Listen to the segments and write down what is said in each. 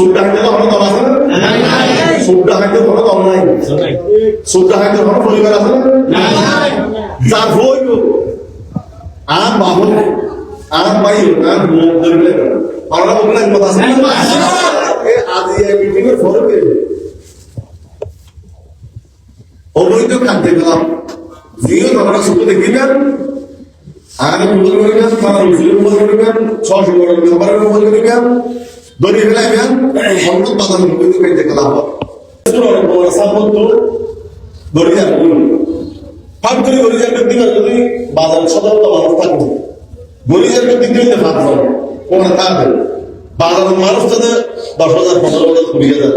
সুটটা হাইতে কোনো দল আছে না? হাইতে পরিবার আছে যার হইব আর বাবু আর ভাই আর মুখ ধরলে আমরা বললাম কথা আছে আজি এই মিটিং এর ফলো করে অবৈধ কার্যকলাপ জিও তোমরা শুধু দেখিবেন আর বদল করিবেন তারা মুসলিম করিবেন ছশ করিবেন দরি ফেলাইবেন সম্পদ বাদাম অবৈধ কার্যকলাপ সাপোর্ট দরি আর ফাঁক করে গরিজার ব্যক্তি যদি বাজার সতর্ক মানুষ থাকবে। গরিজার ব্যক্তি কিন্তু ফাঁক করে ওখানে থাকবে বাজারের মানুষ তাদের দশ হাজার, পনেরো হাজার, কুড়ি হাজার।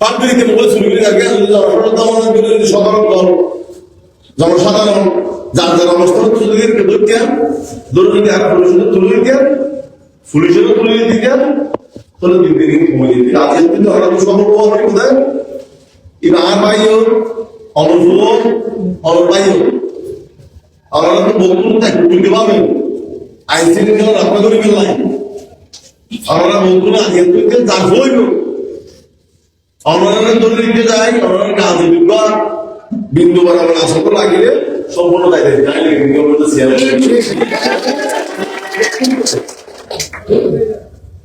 ফাঁক করে মোবাইল শুরু করে আগে যদি জনসাধারণ যদি সাধারণ দল জনসাধারণ যার যার অবস্থান তুলে দিয়ে ধরতেন ধরে যদি আর পুলিশের তুলে দিতেন পুলিশেরও তুলে দিতেন দিতেন আজকে কিন্তু আমরা তো সফল হওয়ার কোথায় এটা আর ভাইও অনুভব আমার ভাইও আমরা তো বলুন তাই বুঝতে পাবেন আইন শৃঙ্খলা রক্ষা করে ফেললাই আমরা বলুন আগে তুই যা হইব আমরা ধরে নিতে যাই আমরা কাজ বিজ্ঞান বিন্দু বরাবর আসতে লাগিলে সম্পূর্ণ দায়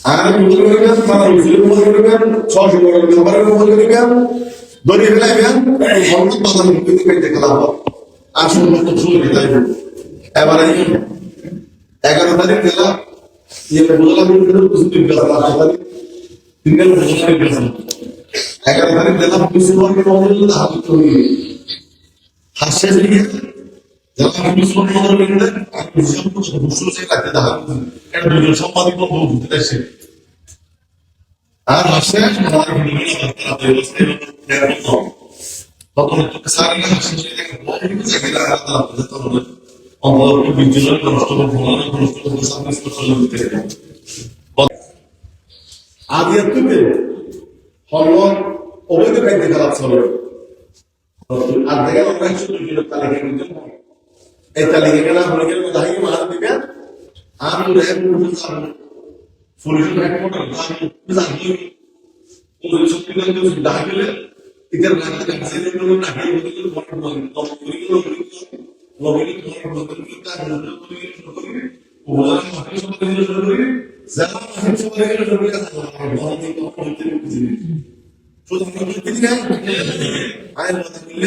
আর বদল করিবেন তারা মুসলিম বদল করিবেন ছশ বড় মেম্বার বদল করিবেন দরি ফেলাইবেন সম্পদ বাদাম কিন্তু কার্যকলাপ আসল মতো শুরু দিতে এবারে এগারো তারিখ গেলা ইয়ে কিছু দিন গেছে আট তারিখ তিন বদলা গেছে এগারো তারিখ গেলা কিছু বর্গে বদল হাত হাসে যারা মুসলমান দুজন সম্পাদক বন্ধু বুঝতে আসে আর এবং তখন সারি হাসে অন্তত বিদ্যুৎ নষ্ট তালিকা এই তালিকা কেনা হলে গেলে দাহি মার দিবে আমি রেড মুভি যাব পুলিশ রেড মোটর যাব ওই সত্যি করে দাহি গেলে ইধার রাখতে কাছে গুলো নাকি ওগুলো বড় বড় তো ওগুলো ওগুলো ওগুলো বড় বড় কাজ না ওগুলো ওগুলো ওগুলো সব কিছু শুরু করি যারা আছে সব শুরু করে ভালো দিন তো করতে কিছু শুধু আমরা কিছু না আয়ের কথা বললে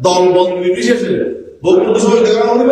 দল বন্ধ নির্বিশেষে বক্তব্য সবাই দেখা হবে